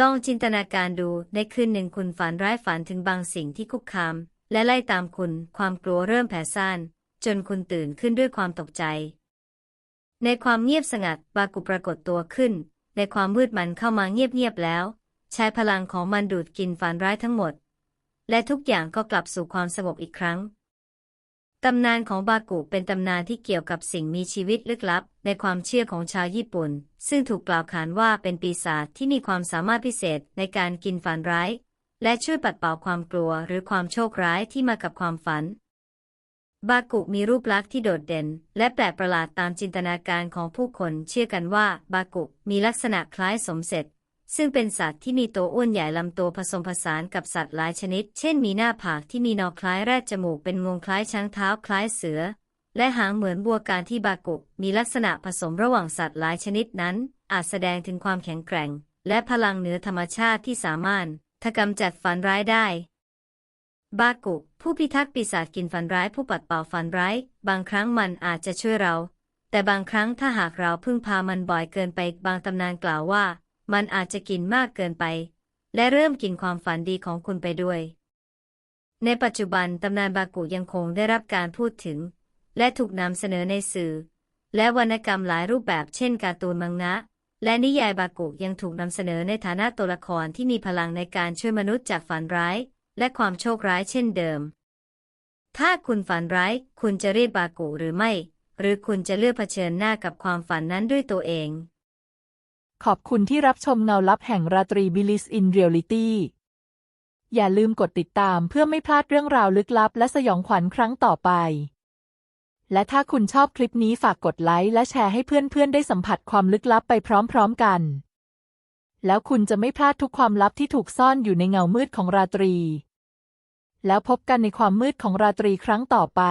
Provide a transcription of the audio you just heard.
ลองจินตนาการดูในคืนหนึ่งคุณฝันร้ายฝันถึงบางสิ่งที่คุกคาม และไล่ตามคุณ ความกลัวเริ่มแผ่ซ่าน จนคุณตื่นขึ้นด้วยความตกใจ ในความเงียบสงัดบากุปรากฏตัวขึ้น ในความมืดมันเข้ามาเงียบๆแล้ว ใช้พลังของมันดูดกินฝันร้ายทั้งหมด และทุกอย่างก็กลับสู่ความสงบอีกครั้ง ตำนานของบากุเป็นตำนานที่เกี่ยวกับสิ่งมีชีวิตลึกลับ ในความเชื่อของชาวญี่ปุ่น ซึ่งถูกกล่าวขานว่าเป็นปีศาจที่มีความสามารถพิเศษในการกินฝันร้าย และช่วยปัดเป่าความกลัวหรือความโชคร้ายที่มากับความฝัน บากุมีรูปลักษณ์ที่โดดเด่น และแปลกประหลาดตามจินตนาการของผู้คน เชื่อกันว่าบากุมีลักษณะคล้ายสมเสร็จ ซึ่งเป็นสัตว์ที่มีตัวอ้วนใหญ่ลำตัวผสมผสานกับสัตว์หลายชนิด เช่นมีหน้าผากที่มีนอคล้ายแรดจมูกเป็นงวงคล้ายช้างเท้าคล้ายเสือ และหางเหมือนบัวการที่บากุมีลักษณะผสมระหว่างสัตว์หลายชนิดนั้น อาจแสดงถึงความแข็งแกร่ง และพลังเหนือธรรมชาติที่สามารถทกำจัดฝันร้ายได้ บากุ ผู้พิทักษ์ปีศาจกินฝันร้ายผู้ปัดเป่าฝันร้าย บางครั้งมันอาจจะช่วยเรา แต่บางครั้งถ้าหากเราพึ่งพามันบ่อยเกินไปบางตำนานกล่าวว่า มันอาจจะกินมากเกินไป และเริ่มกินความฝันดีของคุณไปด้วย ในปัจจุบันตำนานบากุยังคงได้รับการพูดถึง และถูกนำเสนอในสื่อ และวรรณกรรมหลายรูปแบบเช่นการ์ตูนมังงะและนิยายบากุยังถูกนำเสนอในฐานะตัวละครที่มีพลังในการช่วยมนุษย์จากฝันร้าย และความโชคร้ายเช่นเดิม ถ้าคุณฝันร้าย คุณจะเรียกบากุหรือไม่ หรือคุณจะเลือกเผชิญหน้ากับความฝันนั้นด้วยตัวเอง ขอบคุณที่รับชมเงาลับแห่งราตรีบิลิสอินเรียลิตี้อย่าลืมกดติดตามเพื่อไม่พลาดเรื่องราวลึกลับและสยองขวัญครั้งต่อไป และถ้าคุณชอบคลิปนี้ฝากกดไลค์และแชร์ให้เพื่อนๆ ได้สัมผัสความลึกลับไปพร้อมๆกัน แล้วคุณจะไม่พลาดทุกความลับที่ถูกซ่อนอยู่ในเงามืดของราตรี แล้วพบกันในความมืดของราตรีครั้งต่อไป